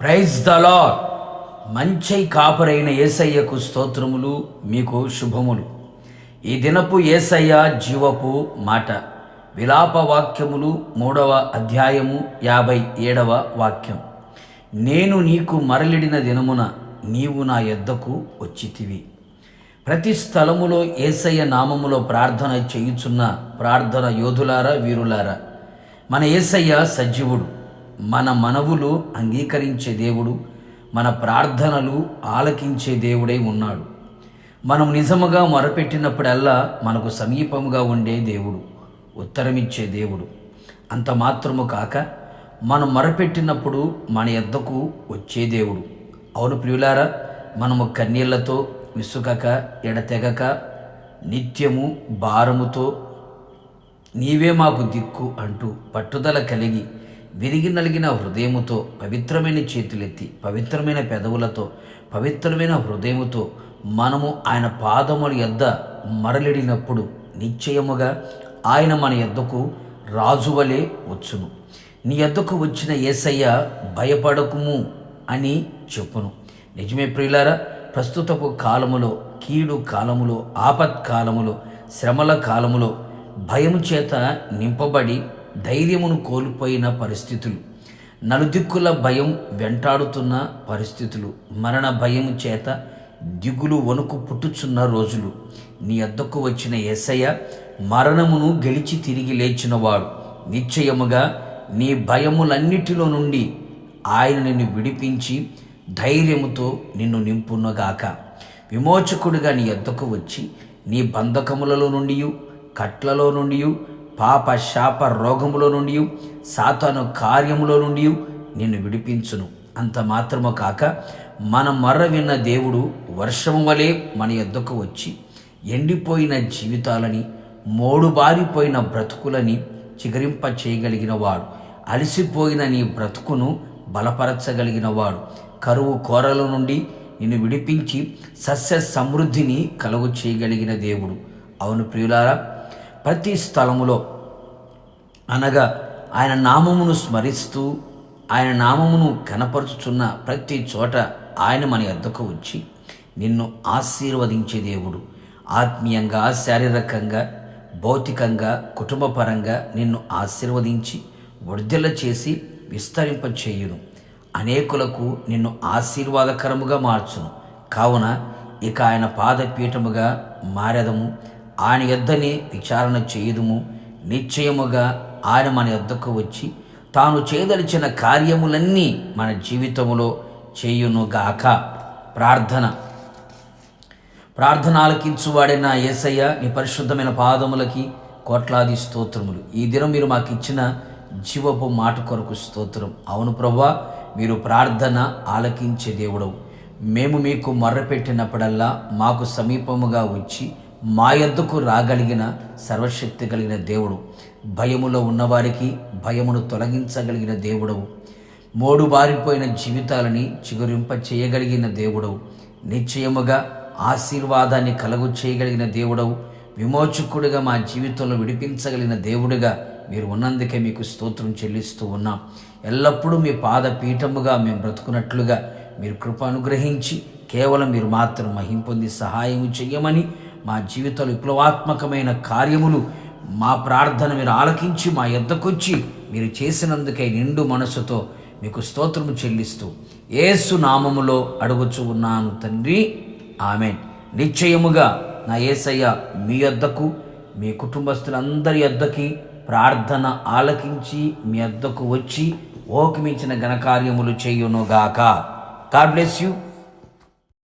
Praise the Lord మంచై కాపరైన ఏసయ్యకు స్తోత్రములు మీకు శుభములు. ఈ దినపు ఏసయ్య జీవపు మాట. విలాప వాక్యములు మూడవ అధ్యాయము యాభై ఏడవ వాక్యం. నేను నీకు మరలిడిన దినమున నీవు నా యొద్దకు వచ్చితివి. ప్రతి స్థలములో ఏసయ్య నామములో ప్రార్థన చేయుచున్న ప్రార్థన యోధులారా వీరులారా. మన ఏసయ్య సజీవుడు. మన మనవులు అంగీకరించే దేవుడు మన ప్రార్థనలు ఆలకించే దేవుడై ఉన్నాడు. మనం నిజముగా మొరపెట్టినప్పుడల్లా మనకు సమీపముగా ఉండే దేవుడు ఉత్తరమిచ్చే దేవుడు. అంత మాత్రము కాక మనం మొరపెట్టినప్పుడు మన ఎద్దకు వచ్చే దేవుడు. అవును ప్రియులారా మనము కన్నీళ్ళతో విసుకక ఎడతెగక నిత్యము భారముతో నీవే మాకు దిక్కు అంటూ పట్టుదల కలిగి విరిగి నలిగిన హృదయముతో పవిత్రమైన చేతులెత్తి పవిత్రమైన పెదవులతో పవిత్రమైన హృదయముతో మనము ఆయన పాదముల యొద్ద మరలిడినప్పుడు నిశ్చయముగా ఆయన మన యొద్దకు రాజువలే వచ్చును. నీ యొద్దకు వచ్చిన ఏసయ్య భయపడకుము అని చెప్పును. నిజమే ప్రియులారా ప్రస్తుతపు కాలములో కీడు కాలములో ఆపత్కాలములో శ్రమల కాలములో భయము చేత నింపబడి ధైర్యమును కోల్పోయిన పరిస్థితులు. నలుదిక్కుల భయం వెంటాడుతున్న పరిస్థితులు. మరణ భయము చేత దిగులు వణుకు పుట్టుచున్న రోజులు. నీ అద్దకు వచ్చిన ఎస్సయ్య మరణమును గెలిచి తిరిగి లేచినవాడు. నిశ్చయముగా నీ భయములన్నిటిలో నుండి ఆయన నిన్ను విడిపించి ధైర్యముతో నిన్ను నింపునగాక. విమోచకుడిగా నీ ఎద్దకు వచ్చి నీ బంధకములలో నుండి కట్లలో నుండి పాప శాప రోగములో నుండి సాతాను కార్యములో నుండి నిన్ను విడిపించును. అంత మాత్రము కాక మన మర్ర విన్న దేవుడు వర్షము వలె మన ఎద్దకు వచ్చి ఎండిపోయిన జీవితాలని మోడుబారిపోయిన బ్రతుకులని చిగురింప చేయగలిగిన వాడు అలసిపోయిన నీ బ్రతుకును బలపరచగలిగిన వాడు కరువు కోరల నుండి నిన్ను విడిపించి సస్య సమృద్ధిని కలుగు చేయగలిగిన దేవుడు. అవును ప్రియులారా ప్రతి స్థలములో అనగా ఆయన నామమును స్మరిస్తూ ఆయన నామమును కనపరుచుచున్న ప్రతి చోట ఆయన మన ఎద్దకు వచ్చి నిన్ను ఆశీర్వదించే దేవుడు. ఆత్మీయంగా శారీరకంగా భౌతికంగా కుటుంబపరంగా నిన్ను ఆశీర్వదించి వృద్ధుల చేసి విస్తరింపచేయును. అనేకులకు నిన్ను ఆశీర్వాదకరముగా మార్చును. కావున ఇక ఆయన పాదపీఠముగా మారెదము. ఆయన యొద్దనే విచారణ చేయుదుము. నిశ్చయముగా ఆయన మన యొద్దకు వచ్చి తాను చేయదలిచిన కార్యములన్నీ మన జీవితములో చేయునుగాక ప్రార్థన ప్రార్థన. ఆలకించువాడైన యేసయ్య నీ పరిశుద్ధమైన పాదములకి కోట్లాది స్తోత్రములు. ఈ దినం మీరు మాకు ఇచ్చిన జీవపు మాట కొరకు స్తోత్రం. అవును ప్రభా మీరు ప్రార్థన ఆలకించే దేవుడవు. మేము మీకు మొర్రపెట్టినప్పుడల్లా మాకు సమీపముగా వచ్చి మా యొద్దకు రాగలిగిన సర్వశక్తి కలిగిన దేవుడు. భయములో ఉన్నవారికి భయమును తొలగించగలిగిన దేవుడవు మోడు బారిపోయిన జీవితాలని చిగురింప చేయగలిగిన దేవుడవు నిశ్చయముగా ఆశీర్వాదాన్ని కలుగు చేయగలిగిన దేవుడవు విమోచకుడిగా మా జీవితంలో విడిపించగలిగిన దేవుడిగా మీరు ఉన్నందుకే మీకు స్తోత్రం చెల్లిస్తూ ఉన్నాం. ఎల్లప్పుడూ మీ పాద పీఠముగా మేము బ్రతుకున్నట్లుగా మీరు కృప అనుగ్రహించి కేవలం మీరు మాత్రం మహింపొంది సహాయం చేయమని మా జీవితాలు విప్లవాత్మకమైన కార్యములు. మా ప్రార్థన మీరు ఆలకించి మా ఎద్దకొచ్చి మీరు చేసినందుకై నిండు మనసుతో మీకు స్తోత్రము చెల్లిస్తూ ఏసు నామములో అడుగుచు ఉన్నాను తండ్రి. ఆమె నిశ్చయముగా నా ఏసయ్య మీ యొద్దకు మీ కుటుంబస్తులందరి యొద్దకి ప్రార్థన ఆలకించి మీ వద్దకు వచ్చి ఓకి మించిన ఘనకార్యములు చేయునుగాక. God bless you.